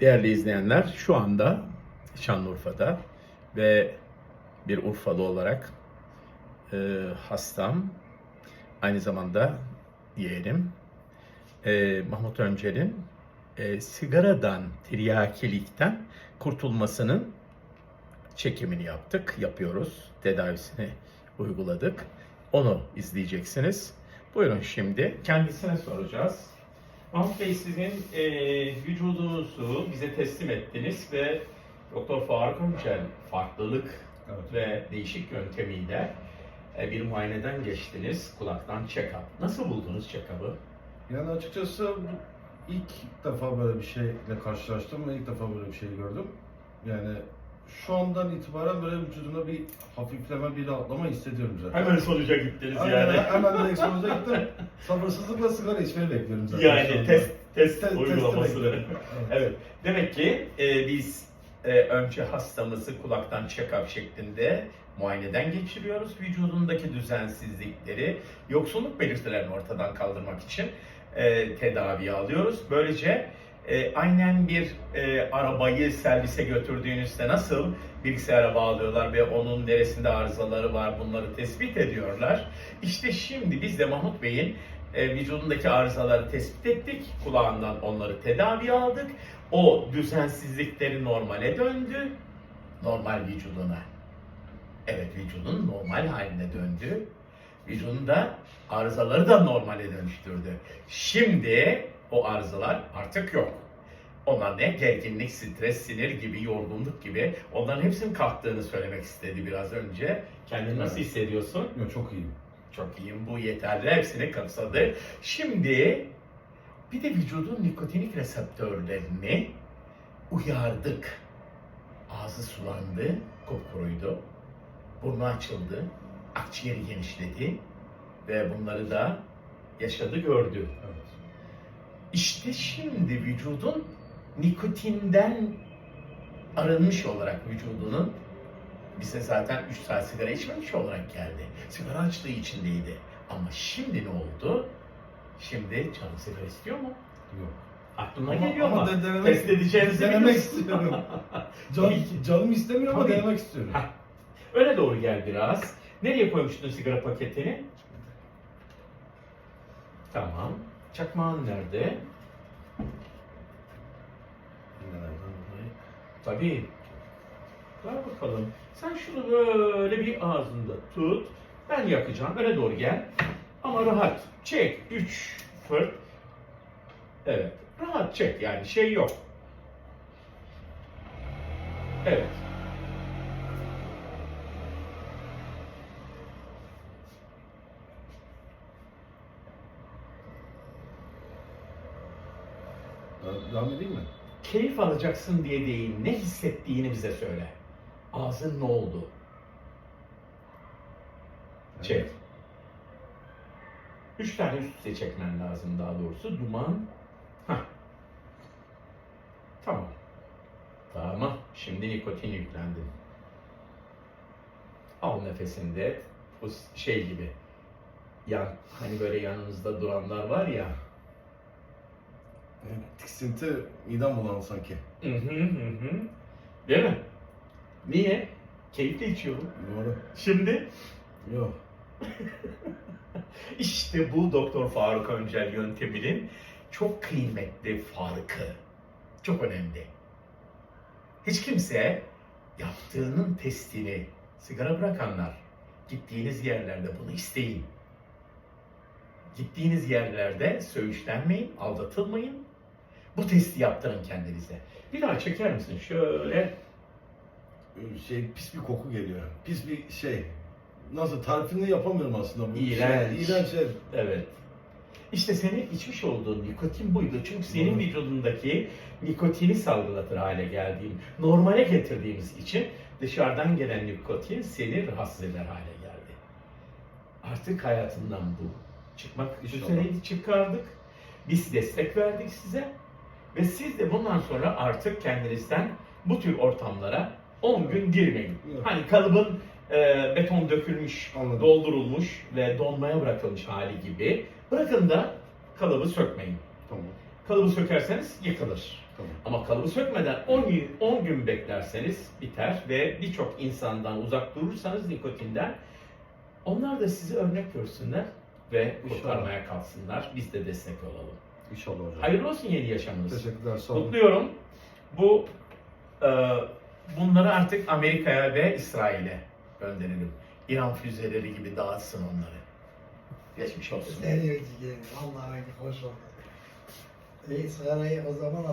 Değerli izleyenler, şu anda Şanlıurfa'da ve bir Urfalı olarak e, hastam, aynı zamanda diyelim e, Mahmut Öncel'in e, sigaradan, tiryakilikten kurtulmasının çekimini yaptık, yapıyoruz, tedavisini uyguladık. Onu izleyeceksiniz. Buyurun şimdi kendisine soracağız. Bey sizin e, vücudunuzu bize teslim ettiniz ve Doktor Faruk Öncel farklılık Evet. ve değişik yöntemiyle e, bir muayeneden geçtiniz. Kulaktan check-up. Nasıl buldunuz check-up'ı? Yani açıkçası ilk defa böyle bir şeyle karşılaştım ve ilk defa böyle bir şey gördüm. Yani şu andan itibaren böyle vücudumda bir hafifleme, bir rahatlama hissediyorum zaten. Hemen sonuca gittiniz yani. hemen direkt sonuca gittim. Sabırsızlıkla sigara içmeyi bekliyorum zaten. Yani test test Te- uygulaması. bekliyorum. Evet. Demek ki e, biz e, önce hastamızı kulaktan check-up şeklinde muayeneden geçiriyoruz. Vücudundaki düzensizlikleri, yoksunluk belirtilerini ortadan kaldırmak için e, tedaviye alıyoruz. Böylece e, aynen bir e, arabayı servise götürdüğünüzde nasıl bilgisayara bağlıyorlar ve onun neresinde arızaları var bunları tespit ediyorlar. İşte şimdi biz de Mahmut Bey'in e, vücudundaki arızaları tespit ettik. Kulağından onları tedavi aldık. O düzensizlikleri normale döndü. Normal vücuduna. Evet vücudun normal haline döndü. Vücudunda arızaları da normale dönüştürdü. Şimdi o arızalar artık yok. Onlar ne? Gerginlik, stres, sinir gibi, yorgunluk gibi. Onların hepsinin kalktığını söylemek istedi biraz önce. Kendini nasıl Evet. hissediyorsun? Yok, çok iyiyim. Çok iyiyim, bu yeterli. Hepsini kapsadı. Şimdi bir de vücudun nikotinik reseptörlerini uyardık. Ağzı sulandı, kupkuruydu. Burnu açıldı, akciğeri genişledi ve bunları da yaşadı, gördü. Evet. İşte şimdi vücudun nikotinden arınmış olarak vücudunun bize zaten 3 saat sigara içmemiş olarak geldi. Sigara açtığı içindeydi. Ama şimdi ne oldu? Şimdi canı sigara istiyor mu? Yok. Aklına Ama- geliyor ama de- denemek- Test edeceğinizi denemek istiyorum. Can, canım istemiyor ama Tabii. denemek istiyorum. Ha. Öne doğru gel biraz. Nereye koymuştun sigara paketini? Tamam. Çakmağın nerede? Tabii. Ver bakalım. Sen şunu böyle bir ağzında tut. Ben yakacağım. Öne doğru gel. Ama rahat. Çek. Üç fırt. Evet. Rahat çek. Yani şey yok. Evet. Devam edeyim mi? Keyif alacaksın diye değil. Ne hissettiğini bize söyle. Ağzın ne oldu? Çek. Üç tane üst üste çekmen lazım daha doğrusu. Duman. Hah. Tamam. Tamam. Şimdi nikotin yüklendi. Al nefesini de. Bu şey gibi. Yan, hani böyle yanınızda duranlar var ya. Tiksinti, midem bulandı sanki. Hı hı hı hı. Değil mi? Niye? Keyifle içiyorum. Doğru. Şimdi Yok. İşte bu Doktor Faruk Öncel yönteminin çok kıymetli farkı. Çok önemli. Hiç kimse yaptığının testini sigara bırakanlar gittiğiniz yerlerde bunu isteyin. Gittiğiniz yerlerde söğüşlenmeyin, aldatılmayın. Bu testi yaptırın kendinize. Bir daha çeker misin? Şöyle Şey pis bir koku geliyor. Pis bir şey. Nasıl tarifini yapamıyorum aslında bu. İğrenç. Şey, iğrenç şey. Evet. İşte senin içmiş olduğun nikotin buydu. Çünkü senin vücudundaki nikotini salgılatır hale geldiğim, normale getirdiğimiz için dışarıdan gelen nikotin seni rahatsız eder hale geldi. Artık hayatından bu. Çıkmak İnşallah. üzere çıkardık. Biz destek verdik size. Ve siz de bundan sonra artık kendinizden bu tür ortamlara 10 gün girmeyin. Yok. Hani kalıbın e, beton dökülmüş, Anladım. doldurulmuş ve donmaya bırakılmış hali gibi. Bırakın da kalıbı sökmeyin. Tamam. Kalıbı sökerseniz yıkılır. Tamam. Ama kalıbı sökmeden 10 gün, 10 gün beklerseniz biter ve birçok insandan uzak durursanız nikotinden onlar da sizi örnek görsünler ve kurtarmaya kalksınlar. Biz de destek olalım. İnşallah hocam. Hayırlı olsun yeni yaşamınız. Teşekkürler. Sağ olun. Kutluyorum. Bu e, bunları artık Amerika'ya ve İsrail'e gönderelim. İran füzeleri gibi dağıtsın onları. Geçmiş olsun. Nereye gidelim? Vallahi hoş oldu. İyi sırayı o zaman